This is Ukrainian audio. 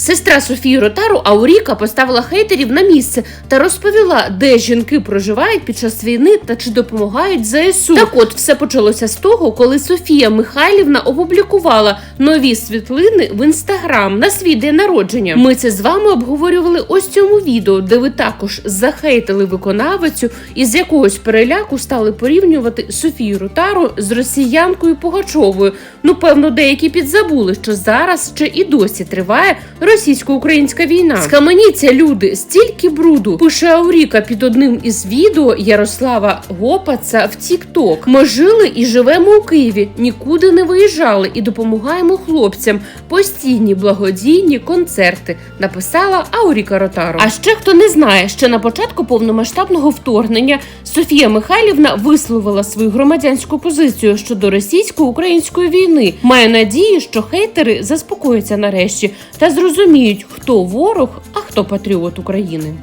Сестра Софії Ротару Ауріка поставила хейтерів на місце та розповіла, де жінки проживають під час війни та чи допомагають ЗСУ. Так от все почалося з того, коли Софія Михайлівна опублікувала нові світлини в інстаграм на свій день народження. Ми це з вами обговорювали ось цьому відео, де ви також захейтили виконавицю і з якогось переляку стали порівнювати Софію Ротару з росіянкою Пугачовою. Ну, певно, деякі підзабули, що зараз ще і досі триває російсько-українська війна. Схаменіться, люди, стільки бруду пише Ауріка під одним із відео Ярослава Гопаца в Тік-Ток. Ми жили і живемо у Києві, нікуди не виїжджали і допомагаємо хлопцям. Постійні благодійні концерти. Написала Ауріка Ротаро. А ще хто не знає, ще на початку повномасштабного вторгнення Софія Михайлівна висловила свою громадянську позицію щодо російсько-української війни. Має надію, що хейтери заспокояться нарешті та зрозуміють, хто ворог, а хто патріот України.